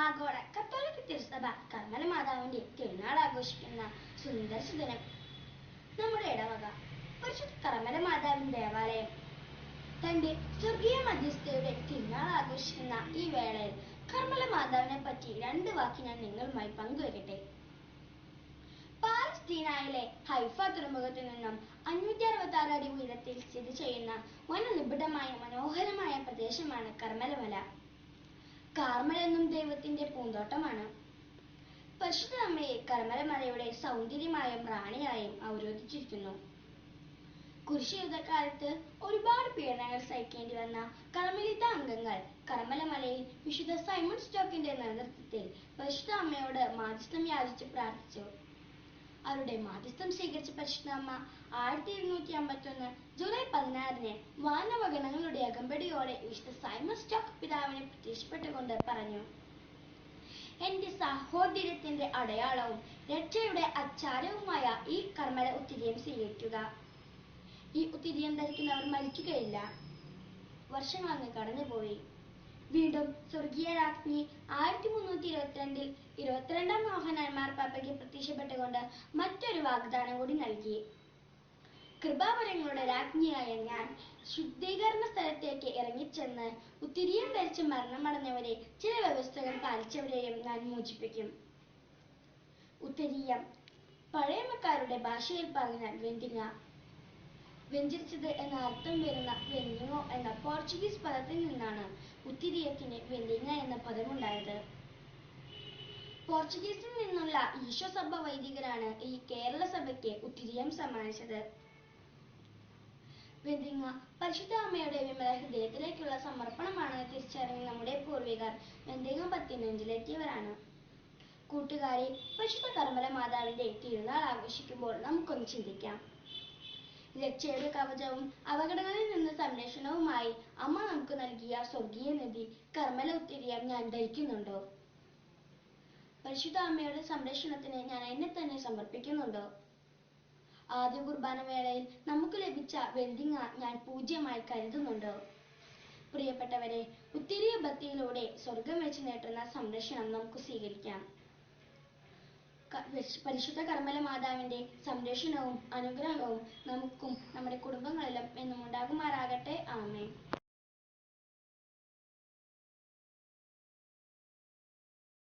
ആഗോള കത്തോലിക്ക തിരുസഭ കർമ്മന മാതാവിന്റെ തിരുനാൾ ആഘോഷിക്കുന്ന സുന്ദര സുദിനം. നമ്മുടെ ഇടവക. പരിശുദ്ധ കർമ്മന മാതാവിൻ ദേവാലയം. തന്റെ സ്വർഗീയ മധ്യസ്ഥയുടെ തിരുനാൾ ആഘോഷിക്കുന്ന ഈ വേളയിൽ കർമ്മല മാതാവിനെ പറ്റി രണ്ട് വാക്ക് ഞാൻ നിങ്ങളുമായി പങ്കുവയ്ക്കട്ടെ പാലസ്തീനയിലെ ഹൈഫ തുറമുഖത്തു നിന്നും അഞ്ഞൂറ്റി അറുപത്തി ആറ് അടി ഉയരത്തിൽ സ്ഥിതി ചെയ്യുന്ന വനനിബിഡമായ മനോഹരമായ പ്രദേശമാണ് കർമ്മലമല. കാർമൽ എന്നും ദൈവത്തിന്റെ പൂന്തോട്ടമാണ്. പരിശുദ്ധ അമ്മയെ കർമ്മലമലയുടെ സൗന്ദര്യമായും റാണിയായും അവരോധിച്ചിരിക്കുന്നു. കുരിശുയുദ്ധക്കാലത്ത് ഒരുപാട് പീഡനങ്ങൾ സഹിക്കേണ്ടി വന്ന കർമ്മലിത അംഗങ്ങൾ കർമ്മലമലയിൽ വിശുദ്ധ സൈമൺ സ്റ്റോക്കിന്റെ നേതൃത്വത്തിൽ പരിശുദ്ധ അമ്മയോട് മാധ്യസ്ഥം യാചിച്ച് പ്രാർത്ഥിച്ചു. അവരുടെ മാധ്യസ്ഥം സ്വീകരിച്ച പരിശുദ്ധ അമ്മ ആയിരത്തി ഇരുന്നൂറ്റി അമ്പത്തി ഒന്ന് ജൂലൈ പതിനാറിന് വാനവഗണങ്ങളുടെ അകമ്പടിയോടെ വിശുദ്ധ സൈമൺ സ്റ്റോക്ക് പിതാവിനെ പ്രത്യക്ഷപ്പെട്ടുകൊണ്ട് പറഞ്ഞു എന്റെ സഹോദര്യത്തിന്റെ അടയാളവും രക്ഷയുടെ അച്ചാരവുമായ ഈ കർമ്മല ഉത്തിരിയം സ്വീകരിക്കുക. ഈ ഉത്തിരിയം ധരിക്കുന്നവർ മരിക്കുകയില്ല. വർഷങ്ങൾ അങ്ങ് കടന്നുപോയി. വീണ്ടും സ്വർഗീയ രാജ്ഞി ആയിരത്തി ഇരുപത്തിരണ്ടിൽ ഇരുപത്തിരണ്ടാം മോഹനാൻ മാർപ്പാപ്പയ്ക്ക് പ്രത്യക്ഷപ്പെട്ടുകൊണ്ട് മറ്റൊരു വാഗ്ദാനം കൂടി നൽകി. കൃപാവരങ്ങളുടെ രാജ്ഞിയായ ഞാൻ ശുദ്ധീകരണ സ്ഥലത്തേക്ക് ഇറങ്ങിച്ചെന്ന് ഉത്തിരിയം ധരിച്ച് മരണമടഞ്ഞവരെ ചില വ്യവസ്ഥകൾ പാലിച്ചവരെയും ഞാൻ മോചിപ്പിക്കും. ഉത്തരീയം. പഴയമക്കാരുടെ ഭാഷയിൽ പറഞ്ഞാൽ വെന്തിങ്ങ വെഞ്ചരിച്ചത് എന്ന അർത്ഥം വരുന്ന വെന്തിങ്ങോ എന്ന പോർച്ചുഗീസ് പദത്തിൽ നിന്നാണ് ഉത്തിരിയത്തിന് വെന്തിങ്ങ എന്ന പദമുണ്ടായത്. പോർച്ചുഗീസിൽ നിന്നുള്ള ഈശോ സഭ വൈദികരാണ് ഈ കേരള സഭയ്ക്ക് ഉത്തിരിയം സമ്മാനിച്ചത്. വെന്തിങ്ങ പരിശുദ്ധ അമ്മയുടെ വിമല ഹൃദയത്തിലേക്കുള്ള സമർപ്പണമാണ് തിരിച്ചറിഞ്ഞ നമ്മുടെ പൂർവികർ വെന്തിങ്ങ പത്തിനഞ്ചിലെത്തിയവരാണ്. കൂട്ടുകാരെ പരിശുദ്ധ കർമ്മല മാതാവിന്റെ തിരുനാൾ ആഘോഷിക്കുമ്പോൾ നമുക്കൊന്ന് ചിന്തിക്കാം. രക്ഷയുടെ കവചവും അപകടങ്ങളിൽ നിന്ന് സംരക്ഷണവുമായി അമ്മ നമുക്ക് നൽകിയ സ്വർഗീയ നിധി കർമ്മല ഉത്തിരിയം ഞാൻ ധരിക്കുന്നുണ്ടോ? പരിശുദ്ധ അമ്മയുടെ സംരക്ഷണത്തിന് ഞാൻ എന്നെ തന്നെ സമർപ്പിക്കുന്നുണ്ടോ. ആദ്യ കുർബാന വേളയിൽ നമുക്ക് ലഭിച്ച വെന്തിങ്ങ ഞാൻ പൂജ്യമായി കരുതുന്നുണ്ടോ. പ്രിയപ്പെട്ടവരെ ഉത്തിരിയ ഭക്തിയിലൂടെ സ്വർഗം വെച്ച് നേട്ടുന്ന സംരക്ഷണം നമുക്ക് സ്വീകരിക്കാം. പരിശുദ്ധ കർമ്മല മാതാവിന്റെ സംരക്ഷണവും അനുഗ്രഹവും നമുക്കും നമ്മുടെ കുടുംബങ്ങളിലും എന്നും ഉണ്ടാകുമാറാകട്ടെ. ആമേൻ.